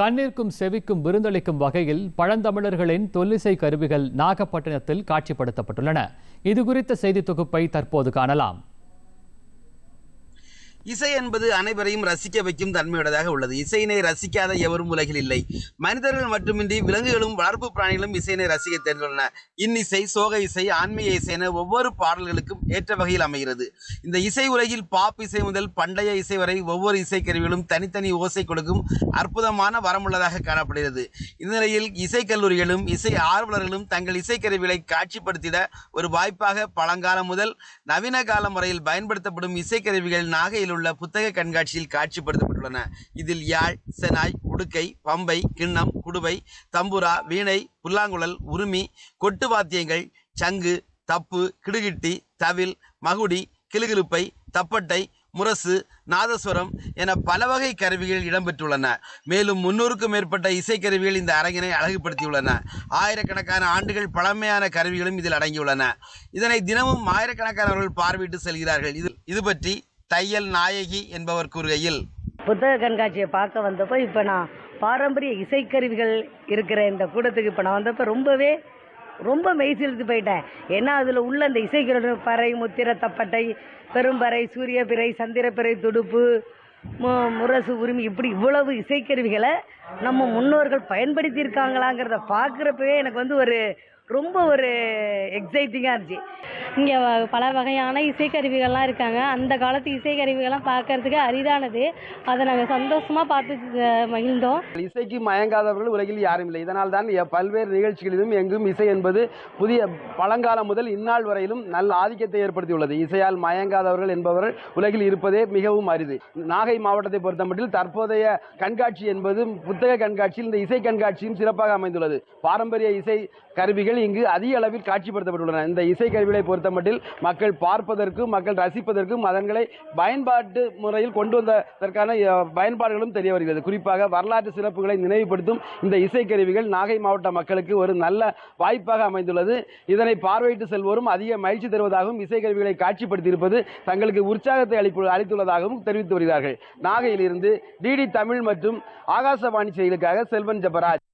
கண்ணிற்கும் செவிக்கும் விருந்தளிக்கும் வகையில் பழந்தமிழர்களின் தொல்லிசை கருவிகள் நாகப்பட்டினத்தில் காட்சிப்படுத்தப்பட்டுள்ளன. இதுகுறித்த செய்தி தொகுப்பை தற்போது காணலாம். இசை என்பது அனைவரையும் ரசிக்க வைக்கும் தன்மையுடையதாக உள்ளது. இசையினை ரசிக்காத எவரும் உலகில் இல்லை. மனிதர்கள் மட்டுமின்றி விலங்குகளும் வளர்ப்பு பிராணிகளும் இசையினை ரசிக்க தெரிந்துள்ளன. இன்னிசை சோக இசை ஆன்மீக இசை என ஒவ்வொரு பாடல்களுக்கும் ஏற்ற வகையில் அமைகிறது. இந்த இசை உலகில் பாப் இசை முதல் பண்டைய இசை வரை ஒவ்வொரு இசைக்கருவிகளும் தனித்தனி ஓசை கொடுக்கும் அற்புதமான வரமுள்ளதாக காணப்படுகிறது. இந்த நிலையில் இசை கல்லூரிகளும் இசை ஆர்வலர்களும் தங்கள் இசைக்கருவிகளை காட்சிப்படுத்திட ஒரு வாய்ப்பாக பழங்காலம் முதல் நவீன காலம் வரையில் பயன்படுத்தப்படும் இசைக்கருவிகள் நாகையில் உள்ள புத்தக கண்காட்சியில் காட்சிப்படுத்தப்பட்டுள்ளன. இதில் யாழ் செனாய் உடுக்கை பம்பை கிண்ணம் குடுவை தம்புரா வீணை புல்லாங்குழல் உருமி கொட்டு வாத்தியங்கள் சங்கு தப்பு கிடுகிட்டி தவில் மகுடி கிளுகிழுப்பை தப்பட்டை முரசு நாதஸ்வரம் என பல வகை கருவிகள் இடம்பெற்றுள்ளன. மேலும் முன்னூறுக்கும் மேற்பட்ட இசைக்கருவிகள் இந்த அரங்கினை அழகுபடுத்தியுள்ளன. ஆயிரக்கணக்கான ஆண்டுகள் பழமையான கருவிகளும் இதில் அடங்கியுள்ளன. இதனை தினமும் ஆயிரக்கணக்கானவர்கள் பார்வையிட்டு செல்கிறார்கள். இது இது பற்றி தையல் நாயகி என்பவர் கூறுகையில் புத்தக கண்காட்சியை பார்க்க வந்தப்போ இப்போ நான் பாரம்பரிய இசைக்கருவிகள் இருக்கிற இந்த கூடத்துக்கு இப்போ நான் வந்தப்போ ரொம்பவே ரொம்ப மெய்சிலுத்து போயிட்டேன். ஏன்னா அதில் உள்ள அந்த இசைக்கருவி பறை முத்திர தப்பட்டை பெரும்பறை சூரிய பிறை சந்திரப்பிறை துடுப்பு மு முரசு உரிமை இப்படி இவ்வளவு இசைக்கருவிகளை நம்ம முன்னோர்கள் பயன்படுத்தியிருக்காங்களாங்கிறத பார்க்குறப்பவே எனக்கு வந்து ஒரு ரொம்ப ஒரு எக்ஸைட்டிங்காக இருந்துச்சு. இங்கே பல வகையான இசைக்கருவிகள்லாம் இருக்காங்க. அந்த காலத்து இசைக்கருவிகள்லாம் பார்க்கறதுக்கு அரிதானது. அதை நாங்கள் சந்தோஷமாக பார்த்து மகிழ்ந்தோம். இசைக்கு மயங்காதவர்கள் உலகில் யாரும் இல்லை. இதனால் தான் பல்வேறு நிகழ்ச்சிகளிலும் எங்கும் இசை என்பது புதிய பழங்காலம் முதல் இந்நாள் வரையிலும் நல்ல ஆதிக்கத்தை ஏற்படுத்தியுள்ளது. இசையால் மயங்காதவர்கள் என்பவர்கள் உலகில் இருப்பதே மிகவும் அரிது. நாகை மாவட்டத்தை பொறுத்தமட்டில் தற்போதைய கண்காட்சி என்பது புத்தக கண்காட்சியில் இந்த இசை கண்காட்சியும் சிறப்பாக அமைந்துள்ளது. பாரம்பரிய இசை கருவிகள் இங்கு அதிக அளவில் காட்சிப்படுத்தப்பட்டுள்ளன இந்த இசைக்கருவிகளை பொறுத்தமட்டில் மக்கள் பார்ப்பதற்கும் மக்கள் ரசிப்பதற்கும் அதன்களை பயன்பாட்டு முறையில் கொண்டு வந்ததற்கான பயன்பாடுகளும் தெரிய வருகிறது. குறிப்பாக வரலாற்று சிறப்புகளை நினைவுபடுத்தும் இந்த இசைக்கருவிகள் நாகை மாவட்ட மக்களுக்கு ஒரு நல்ல வாய்ப்பாக அமைந்துள்ளது. இதனை பார்வையிட்டு செல்வோரும் அதிக மகிழ்ச்சி தருவதாகவும் இசைக்கருவிகளை காட்சிப்படுத்தியிருப்பது தங்களுக்கு உற்சாகத்தை அளிப்பு அளித்துள்ளதாகவும் தெரிவித்து வருகிறார்கள். நாகையிலிருந்து டிடி தமிழ் மற்றும் ஆகாசவாணி செய்திகளுக்காக செல்வன் ஜபராஜ்.